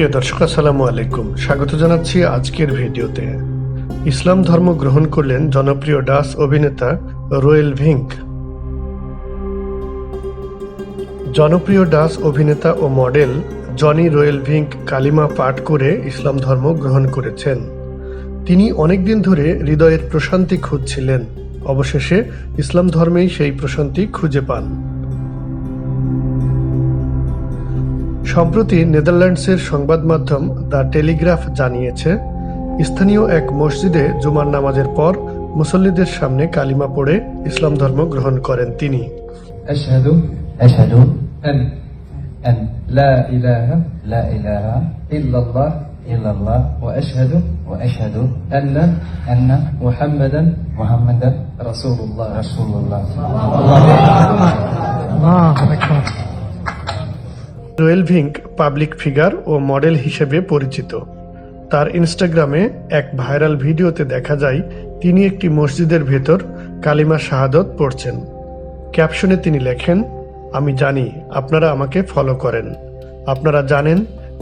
প্রিয় দর্শক, আসসালামু আলাইকুম। স্বাগত জানাচ্ছি আজকের ভিডিওতে। ইসলাম ধর্ম গ্রহণ করলেন জনপ্রিয় ডাস অভিনেতা রোয়েল ভিঙ্ক। জনপ্রিয় ডাস অভিনেতা ও মডেল জনি রোয়েল ভিঙ্ক কালিমা পাঠ করে ইসলাম ধর্ম গ্রহণ করেছেন। তিনি অনেকদিন ধরে হৃদয়ের প্রশান্তি খুঁজছিলেন। অবশেষে ইসলাম ধর্মেই সেই প্রশান্তি খুঁজে পান। সম্প্রতি নেদারল্যান্ডসের সংবাদ মাধ্যম দ্য টেলিগ্রাফ জানিয়েছে স্থানীয় এক মসজিদে জুমার নামাজের পর মুসল্লিদের সামনে কালিমা পড়ে ইসলাম ধর্ম গ্রহণ করেন তিনি। আল্লাহ জোয়েল ভিঙ্ক পাবলিক ফিগার ও মডেল হিসেবে পরিচিত। তার ইনস্টাগ্রামে এক ভাইরাল ভিডিওতে দেখা যায়, তিনি একটি মসজিদের ভেতর কালিমা শাহাদত পড়ছেন। ক্যাপশনে তিনি লেখেন, আমি জানি আপনারা আমাকে ফলো করেন। আপনারা জানেন,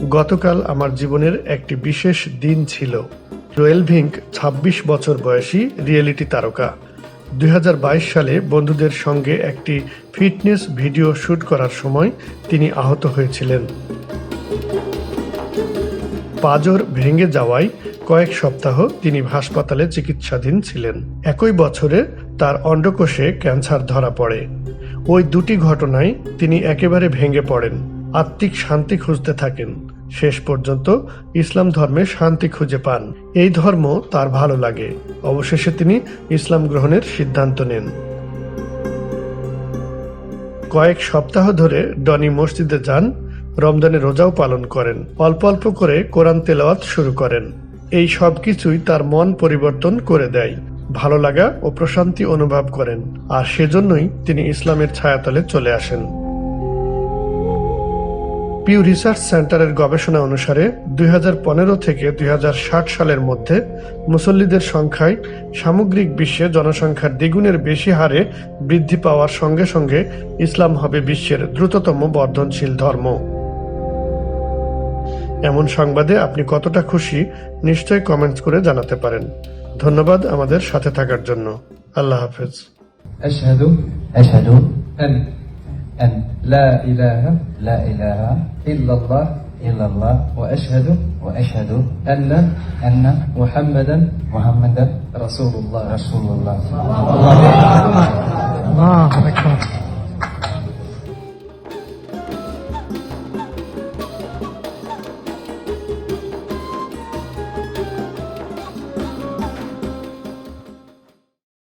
গতকাল আমার জীবনের একটি বিশেষ দিন ছিল। রোয়েল ভিঙ্ক ২৬ বছর বয়সী রিয়েলিটি তারকা। দুই হাজার বাইশ সালে বন্ধুদের সঙ্গে একটি ফিটনেস ভিডিও শুট করার সময় তিনি আহত হয়েছিলেন। পাজর ভেঙে যাওয়ায় কয়েক সপ্তাহ তিনি হাসপাতালে চিকিৎসাধীন ছিলেন। একই বছরে তার অন্ডকোষে ক্যান্সার ধরা পড়ে। ওই দুটি ঘটনায় তিনি একেবারে ভেঙে পড়েন, আত্মিক শান্তি খুঁজতে থাকেন। শেষ পর্যন্ত ইসলাম ধর্মে শান্তি খুঁজে পান। এই ধর্ম তার ভালো লাগে। অবশেষে তিনি ইসলাম গ্রহণের সিদ্ধান্ত নেন। কয়েক সপ্তাহ ধরে ডনি মসজিদে যান, রমজানের রোজাও পালন করেন। অল্প অল্প করে কোরআন তেলাওয়াত শুরু করেন। এই সব কিছুই তার মন পরিবর্তন করে দেয়, ভালো লাগা ও প্রশান্তি অনুভব করেন। আর সেজন্যই তিনি ইসলামের ছায়াতলে চলে আসেন। পিউ রিসার্চ সেন্টারের গবেষণা অনুসারে দুই থেকে দুই সালের মধ্যে মুসল্লিদের সংখ্যায় সামগ্রিক বিশ্বে জনসংখ্যার দ্বিগুণের বেশি হারে বৃদ্ধি পাওয়ার সঙ্গে সঙ্গে ইসলাম হবে বিশ্বের দ্রুততম বর্ধনশীল ধর্ম এমন সংবাদে আপনি কতটা খুশি নিশ্চয়ই কমেন্টস করে জানাতে পারেন ধন্যবাদ আমাদের সাথে থাকার জন্য আল্লাহ হাফেজ أشهد أشهد أن أن لا إله لا إله إلا الله إلا الله وأشهد وأشهد أن أن محمدا محمدا رسول الله. رسول الله. الله أكبر.